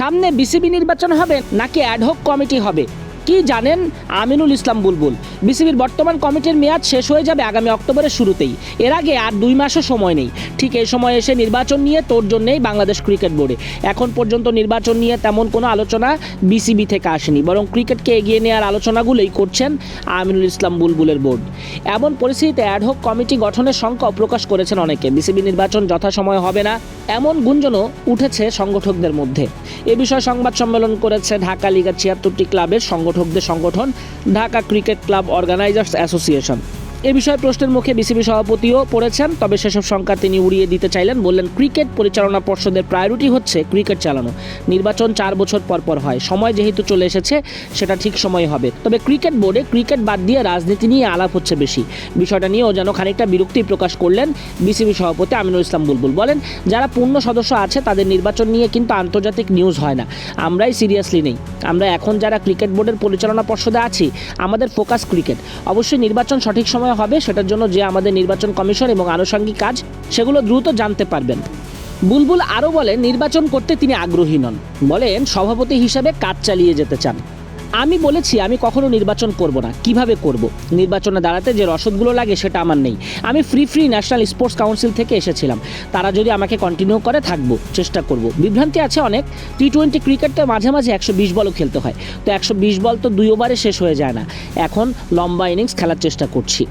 সামনে বিসিবি নির্বাচন হবে নাকি অ্যাডহক কমিটি হবে? কি জানেন আমিনুল ইসলাম বুলবুল? বিসিবির বর্তমান কমিটির মেয়াদ শেষ হয়ে যাবে আগামী অক্টোবরের শুরুতেই। এর আগে আর দুই মাসও সময় নেই। ঠিক এই সময় এসে নির্বাচন নিয়ে তোর জন্যেই বাংলাদেশ ক্রিকেট বোর্ডে এখন পর্যন্ত নির্বাচন নিয়ে তেমন কোনো আলোচনা বিসিবি থেকে আসেনি। বরং ক্রিকেটকে এগিয়ে নেওয়ার আলোচনাগুলোই করছেন আমিনুল ইসলাম বুলবুলের বোর্ড এমন পরিস্থিতিতে অ্যাডহক কমিটি গঠনের শঙ্কাও প্রকাশ করেছেন অনেকে। বিসিবি নির্বাচন যথাসময়ে হবে না, এমন গুঞ্জনও উঠেছে সংগঠকদের মধ্যে। এ বিষয়ে সংবাদ সম্মেলন করেছে ঢাকা লিগা ছিয়াত্তরটি ক্লাবের সংগঠকদের সংগঠন, Dhaka cricket club organisers association. এ বিষয়ে প্রশ্নের মুখে বিসিবি সভাপতিও পড়েছেন, তবে সেসব সংখ্যা তিনি উড়িয়ে দিতে চাইলেন, বললেন, ক্রিকেট পরিচালনা পর্ষদের প্রায়োরিটি হচ্ছে ক্রিকেট চালানো। নির্বাচন চার বছর পর পর হয়, সময় যেহেতু চলে এসেছে, সেটা ঠিক সময় হবে। তবে ক্রিকেট বোর্ডে ক্রিকেট বাদ দিয়ে রাজনীতি নিয়ে আলাপ হচ্ছে বেশি। বিষয়টা নিয়েও যেন খানিকটা বিরক্তি প্রকাশ করলেন বিসিবি সভাপতি আমিনুল ইসলাম বুলবুল। বলেন, যারা পূর্ণ সদস্য আছে, তাদের নির্বাচন নিয়ে কিন্তু আন্তর্জাতিক নিউজ হয় না। আমরাই সিরিয়াসলি নেই। আমরা এখন যারা ক্রিকেট বোর্ডের পরিচালনা পর্ষদে আছি, আমাদের ফোকাস ক্রিকেট। অবশ্যই নির্বাচন সঠিক সময়ে হবে, সেটার জন্য যে আমাদের নির্বাচন কমিশন এবং আনুষঙ্গিক কাজ, সেগুলো দ্রুত জানতে পারবেন। বুলবুল আরও বলেন, নির্বাচন করতে তিনি আগ্রহী নন। বলেন, সভাপতি হিসাবে কাজ চালিয়ে যেতে চান। আমি বলেছি, আমি কখনো নির্বাচন করব না। কীভাবে করব? নির্বাচনে দাঁড়াতে যে রসদগুলো লাগে সেটা আমার নেই। আমি free free national sports council থেকে এসেছিলাম। তারা যদি আমাকে কন্টিনিউ করে, থাকব, চেষ্টা করব। বিভ্রান্তি আছে অনেক। টি টোয়েন্টি ক্রিকেটটা মাঝে মাঝে একশো বিশ বলও খেলতে হয়। তো একশো বিশ বল তো দুই ওভারে শেষ হয়ে যায় না। এখন লম্বা ইনিংস খেলার চেষ্টা করছি।